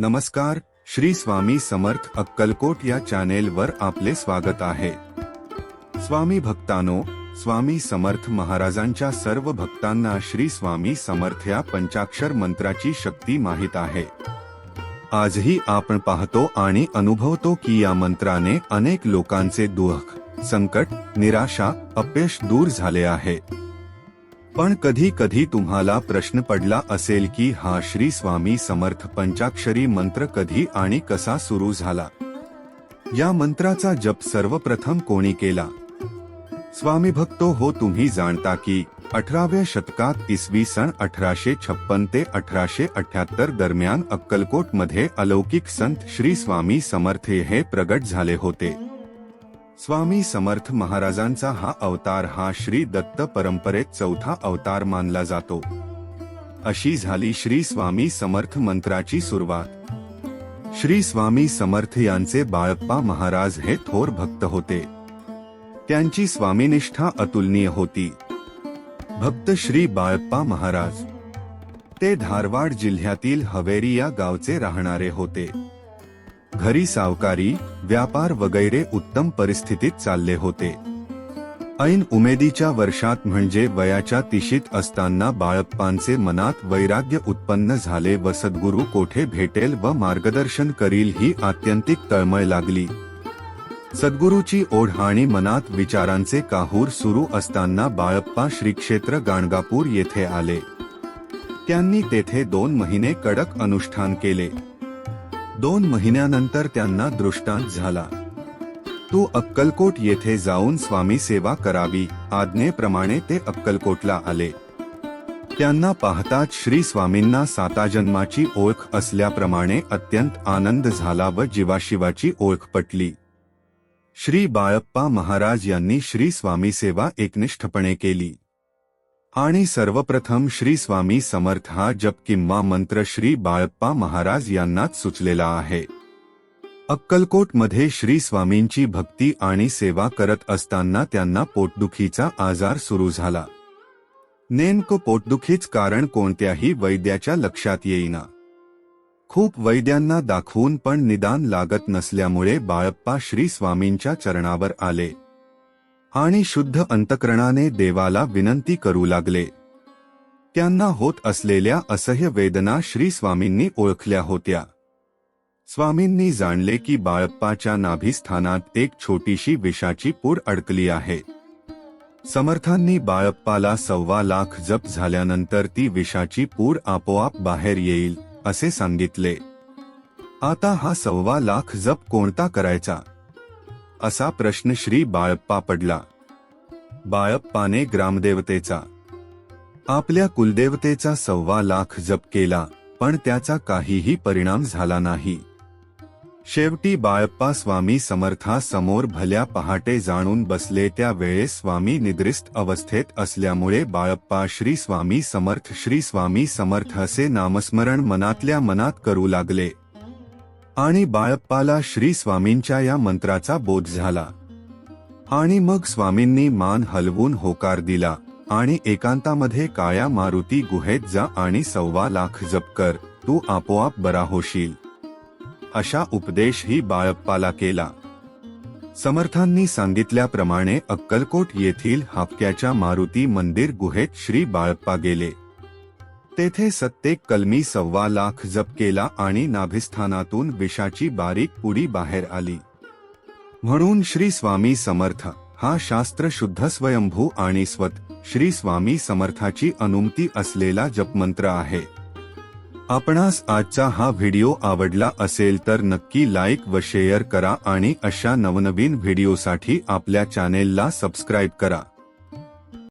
नमस्कार श्री स्वामी समर्थ अक्कलकोट या चॅनेलवर आपले स्वागत आहे. स्वामी भक्तानो स्वामी समर्थ महाराजांच्या सर्व भक्तांना श्री स्वामी समर्थ या पंचाक्षर मंत्राची शक्ती माहीत आहे. आजही आपण पाहतो आणि अनुभवतो की या मंत्राने अनेक लोकांचे दुःख संकट निराशा अपयश दूर झाले आहे. पण कधी कधी तुम्हाला प्रश्न पडला असेल की हा श्री स्वामी समर्थ पंचाक्षरी मंत्र कधी आणि कसा सुरू झाला? या मंत्राचा जप सर्वप्रथम कोणी केला? स्वामी भक्तो हो तुम्ही जाणता की अठराव्या शतकात इसवी सन अठराशे छप्पन ते अठराशे अठ्याहत्तर दरम्यान अक्कलकोटमध्ये अलौकिक संत श्री स्वामी समर्थ हे प्रगट झाले होते. स्वामी समर्थ महाराजांचा हा अवतार हा श्री दत्त परंपरेत चौथा अवतार मानला जातो. अशी झाली श्री स्वामी समर्थ मंत्राची सुरुवात. श्री स्वामी समर्थ यांचे बाळप्पा महाराज हे थोर भक्त होते. त्यांची स्वामीनिष्ठा अतुलनीय होती. भक्त श्री बाळप्पा महाराज. ते धारवाड जिल्ह्यातील हवेरी या गावचे राहणारे होते. घरी सावकारी व्यापार वगैरे उत्तम परिस्थितीत चालले होते. ऐन उमेदीच्या वर्षात म्हणजे वयाच्या तिशीत असताना बाळप्पांचे मनात वैराग्य उत्पन्न झाले व सद्गुरू कोठे भेटेल व मार्गदर्शन करील ही आत्यंतिक तळमळ लागली. सद्गुरूची ओढ मनात विचारांचे काहूर सुरू असताना बाळप्पा श्रीक्षेत्र गाणगापूर येथे आले. त्यांनी तेथे दोन महिने कडक अनुष्ठान केले. दोन महिन्यानंतर त्यांना दृष्टांत झाला. तू अक्कलकोट येथे जाऊन स्वामी सेवा करावी आज्ञेप्रमाणे ते अक्कलकोटला आले. त्यांना पाहताच श्री स्वामींना साता जन्माची ओळख असल्याप्रमाणे अत्यंत आनंद झाला व जीवाशिवाची ओळख पटली. श्री बाळप्पा महाराज यांनी श्री स्वामी सेवा एकनिष्ठपणे केली. आणि सर्वप्रथम श्री स्वामी समर्थ हा जप किंवा मंत्र श्री बाळप्पा महाराज यांनाच सुचलेला आहे. अक्कलकोटमध्ये श्री स्वामींची भक्ती आणि सेवा करत असताना त्यांना पोटदुखीचा आजार सुरू झाला. नेमकं पोटदुखीच कारण कोणत्याही वैद्याच्या लक्षात येईना. खूप वैद्यांना दाखवून पण निदान लागत नसल्यामुळे बाळप्पा श्री स्वामींच्या चरणावर आले. आणि शुद्ध अंतकरणाने देवाला विनंती करू लागले. त्यांना होत असलेल्या असह्य वेदना श्री स्वामींनी ओळखल्या होत्या. स्वामींनी जाणले की बाळप्पाच्या नाभिस्थानात एक छोटीशी विषाची पूर अडकली आहे. समर्थांनी बाळप्पाला सव्वा लाख जप झाल्यानंतर ती विषाची पूर आपोआप बाहेर येईल असे सांगितले. आता हा सव्वा लाख जप कोणता करायचा? असा प्रश्न श्री बाळप्पा पडला. बाळप्पाने ग्रामदेवतेचा आपल्या कुलदेवतेचा सव्वा लाख जप केला पण त्याचा काहीही परिणाम झाला नाही. शेवटी बाळप्पा स्वामी समर्थासमोर भल्या पहाटे जाणून बसले त्या वेळेस स्वामी निद्रिस्त अवस्थेत असल्यामुळे बाळप्पा श्री स्वामी समर्थ श्री स्वामी समर्थ असे नामस्मरण मनातल्या मनात करू लागले. आणि बाळप्पाला श्री स्वामींच्या या मंत्राचा बोध झाला. आणि मग स्वामींनी मान हलवून होकार दिला आणि एकांतामध्ये काळ्या मारुती गुहेत जा आणि सव्वा लाख जप कर तू आपोआप बरा होशील. अशा उपदेश ही बाळप्पाला केला. समर्थांनी सांगितल्याप्रमाणे अक्कलकोट येथील हापक्याच्या मारुती मंदिर गुहेत श्री बाळप्पा गेले. तेथे सत्तेक कलमी सव्वा लाख जप केला आणि नाभिस्थानातून विषाची बारीक पुडी बाहेर आली. म्हणून श्री स्वामी समर्थ हा शास्त्र शुद्ध स्वयंभू आणि स्वत श्री स्वामी समर्थाची अनुमती असलेला जपमंत्र आहे. आपणास आजचा हा व्हिडिओ आवडला असेल तर नक्की लाईक व शेअर करा आणि अशा नवनवीन व्हिडिओसाठी आपल्या चॅनेलला सबस्क्राईब करा.